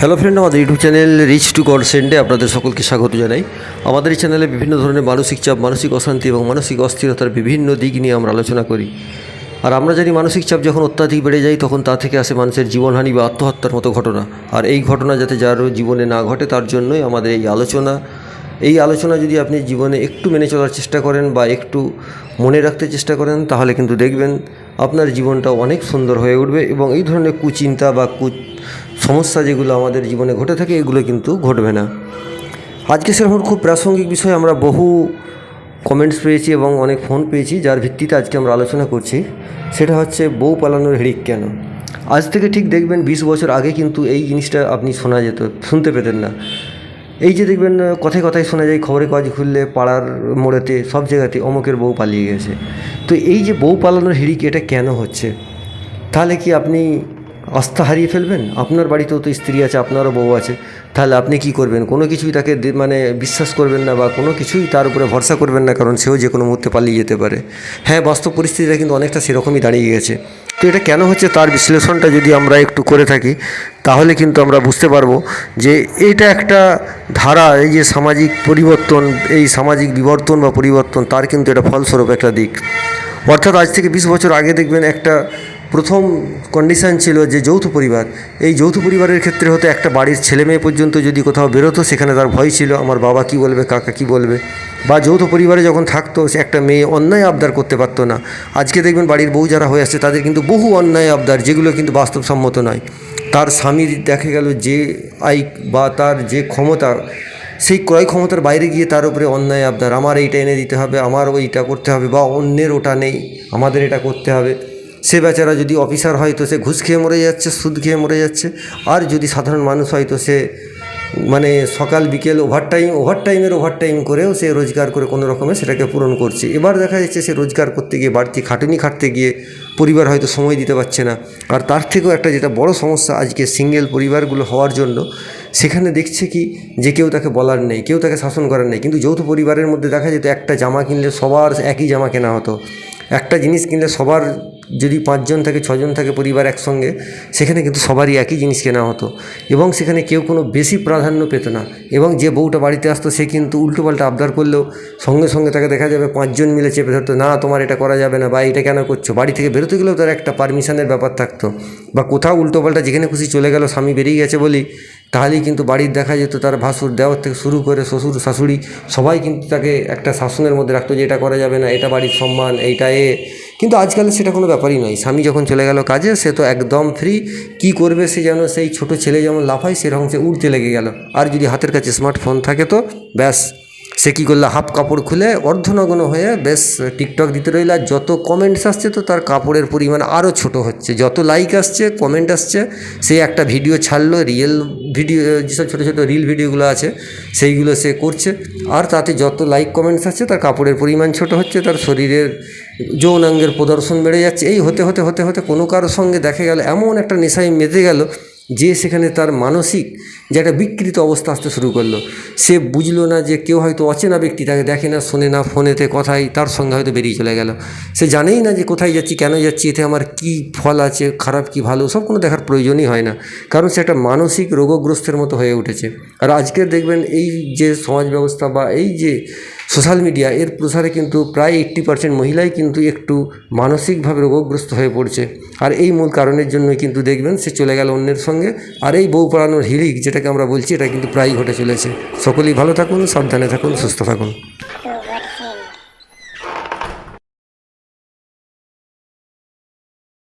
Hello friend আমাদের YouTube channel reach to God সেন্ডে আপনাদের সকলকে স্বাগত জানাই। আমাদের এই চ্যানেলে বিভিন্ন ধরনের মানসিক চাপ, মানসিক অশান্তি এবং মানসিক অস্থিরতার বিভিন্ন দিক নিয়ে আমরা আলোচনা করি। আর আমরা জানি মানসিক চাপ যখন অত্যাধিক বেড়ে যায়, তখন তা থেকে আসে মানুষের জীবনহানি বা আত্মহত্যার মতো ঘটনা। আর এই ঘটনা যাতে যার জীবনে না ঘটে, তার জন্যই আমাদের এই আলোচনা এই আলোচনা যদি আপনি জীবনে একটু মেনে চলার চেষ্টা করেন বা একটু মনে রাখতে চেষ্টা করেন, তাহলে কিন্তু দেখবেন আপনার জীবনটা অনেক সুন্দর হয়ে উঠবে এবং এই ধরনের কুচিন্তা বা কু, সমস্যা যেগুলো আমাদের জীবনে ঘটে থাকে, এগুলো কিন্তু ঘটবে না। আজকে সেরকম খুব প্রাসঙ্গিক বিষয়ে, আমরা বহু কমেন্টস পেয়েছি এবং অনেক ফোন পেয়েছি, যার ভিত্তিতে আজকে আমরা আলোচনা করছি। সেটা হচ্ছে বউ পালানোর হিড়িক কেন? আজ থেকে ঠিক দেখবেন, বিশ বছর আগে কিন্তু এই জিনিসটা আপনি শোনা যেত, শুনতে পেতেন না। এই যে দেখবেন, কথায় কথায় শোনা যায়, খবরে কাজ খুললে পাড়ার মোড়েতে, সব জায়গাতে অমুকের বউ পালিয়ে গেছে। তো এই যে বউ পালানোর হিড়িক, এটা কেন হচ্ছে? তাহলে কি আপনি আস্থা হারিয়ে ফেলবেন? আপনার বাড়িতেও তো স্ত্রী আছে, আপনারও বউ আছে। তাহলে আপনি কি করবেন? কোনো কিছুই তাকে মানে বিশ্বাস করবেন না বা কোনো কিছুই তার উপরে ভরসা করবেন না, কারণ সেও যে কোনো মুহূর্তে পালিয়ে যেতে পারে। হ্যাঁ বাস্তব পরিস্থিতিটা কিন্তু অনেকটা সেরকমই দাঁড়িয়ে গেছে। তো এটা কেন হচ্ছে? তার বিশ্লেষণটা যদি আমরা একটু করে থাকি তাহলে কিন্তু আমরা বুঝতে পারব যে এইটা একটা ধারা, এই যে সামাজিক পরিবর্তন, এই সামাজিক বিবর্তন বা পরিবর্তন, তার কিন্তু এটা ফলস্বরূপ একটা দিক। অর্থাৎ আজ থেকে বিশ বছর আগে দেখবেন একটা প্রথম কন্ডিশন ছিল যে যৌথ পরিবার। এই যৌথ পরিবারের ক্ষেত্রে হতো একটা বাড়ির ছেলে মেয়ে পর্যন্ত যদি কোথাও বেরোতো, সেখানে তার ভয় ছিল, আমার বাবা কি বলবে, কাকা কি বলবে? বা যৌথ পরিবারে যখন থাকতো, সে একটা মেয়ে অন্যায় আবদার করতে পারতো না। আজকে দেখবেন বাড়ির বউ যারা হয়ে আসছে, তাদের কিন্তু বহু অন্যায় আবদার, যেগুলো কিন্তু বাস্তবসম্মত নয়। তার স্বামীর দেখা গেল যে আই বা তার যে ক্ষমতা, সেই ক্রয় ক্ষমতার বাইরে গিয়ে তার উপরে অন্যায় আবদার, আমার এইটা এনে দিতে হবে, আমার ওইটা করতে হবে বা অন্যের ওটা নেই, আমাদের এটা করতে হবে। সে বেচারা যদি অফিসার হয় তো সে ঘুষ খেয়ে মরে যাচ্ছে, সুদ খেয়ে মরে যাচ্ছে। আর যদি সাধারণ মানুষ হয় তো সে মানে সকাল, বিকেল ওভারটাইম ওভারটাইমের ওভারটাইম করেও সে রোজগার করে কোনো রকমে সেটাকে পূরণ করছে। এবার দেখা যাচ্ছে সে রোজগার করতে গিয়ে বাড়তি খাটুনি খাটতে গিয়ে পরিবার হয়তো সময় দিতে পারছে না। আর তার থেকেও একটা যেটা বড় সমস্যা আজকে সিঙ্গেল পরিবারগুলো হওয়ার জন্য, সেখানে দেখছে কি যে কেউ তাকে বলার নেই, কেউ তাকে শাসন করার নেই। কিন্তু যৌথ পরিবারের মধ্যে দেখা যেত একটা জামা কিনলে সবার একই জামা কেনা হতো। একটা জিনিস কিনলে সবার যদি পাঁচজন থাকে, ছজন থাকে পরিবার একসঙ্গে, সেখানে কিন্তু সবারই একই জিনিস কেনা হতো। এবং সেখানে কেউ কোনো বেশি প্রাধান্য পেত না। এবং যে বউটা বাড়িতে আসতো, সে কিন্তু উল্টোপাল্টা আবদার করলেও সঙ্গে সঙ্গে তাকে দেখা যাবে পাঁচজন মিলে চেপে ধরতো, না, তোমার এটা করা যাবে না বা এটা কেন করছ? বাড়ি থেকে বেরোতে গেলেও তার একটা পারমিশনের ব্যাপার থাকতো। বা কোথাও উল্টোপাল্টা যেখানে খুশি চলে গেল, স্বামী বেরিয়ে গেছে বলি, তাহলেই কিন্তু বাড়ির দেখা যেত, তার ভাসুর দেওয়ার থেকে শুরু করে শ্বশুর, শাশুড়ি, সবাই কিন্তু তাকে একটা শাসনের মধ্যে রাখতো যে এটা করা যাবে না, এটা বাড়ির সম্মান, এইটা এ। কিন্তু আজকাল সেটা কোনো ব্যাপারই নয়, স্বামী যখন চলে গেল কাজে, সে তো একদম ফ্রি কি করবে সে যেন সেই ছোট ছেলে যেমন লাফায় সেরকম সে উড়তে লেগে গেল। আর যদি হাতের কাছে স্মার্টফোন থাকে তো, ব্যাস। সে কী করল, হাফ কাপড় খুলে অর্ধনগ্ন হয়ে বেশ টিকটক দিতে রইল। আর যত কমেন্টস আসছে তো তার কাপড়ের পরিমাণ আরও ছোট হচ্ছে। যত লাইক আসছে কমেন্ট আসছে, সে একটা ভিডিও ছাড়লো রিয়েল ভিডিও যেসব ছোটো ছোটো রিল ভিডিওগুলো আছে, সেইগুলো সে করছে। আর তাতে যত লাইক কমেন্টস আসছে, তার কাপড়ের পরিমাণ ছোট হচ্ছে, তার শরীরের যৌনাঙ্গের প্রদর্শন বেড়ে যাচ্ছে। এই হতে হতে হতে হতে কোনো কারোর সঙ্গে দেখা গেল, এমন একটা নেশায় মেতে গেল যে সেখানে তার মানসিক যে একটা বিকৃত অবস্থা আসতে শুরু করল। সে বুঝলো না যে কেউ হয়তো অচেনা ব্যক্তি তাকে দেখে না, শোনে না, ফোনেতে কথাই, তার সঙ্গে হয়তো বেরিয়ে চলে গেল। সে জানেই না যে কোথায় যাচ্ছি, কেন যাচ্ছি, এতে আমার কি ফল আছে, খারাপ কি ভালো, সব কোনো দেখার প্রয়োজনই হয় না। কারণ সে একটা মানসিক রোগগ্রস্তের মতো হয়ে উঠেছে। আর আজকের দেখবেন এই যে সমাজ ব্যবস্থা বা এই যে সোশ্যাল মিডিয়া, এর প্রসারে কিন্তু প্রায় এইট্টি পার্সেন্ট মহিলাই কিন্তু একটু মানসিকভাবে রোগগ্রস্ত হয়ে পড়ছে। আর এই মূল কারণের জন্যই কিন্তু দেখবেন সে চলে গেল অন্যের সঙ্গে। আর এই বউ পড়ানোর হিড়িক যেটাকে আমরা বলছি, এটা কিন্তু প্রায়ই ঘটে চলেছে সকলেই ভালো থাকুন, সাবধানে থাকুন, সুস্থ থাকুন.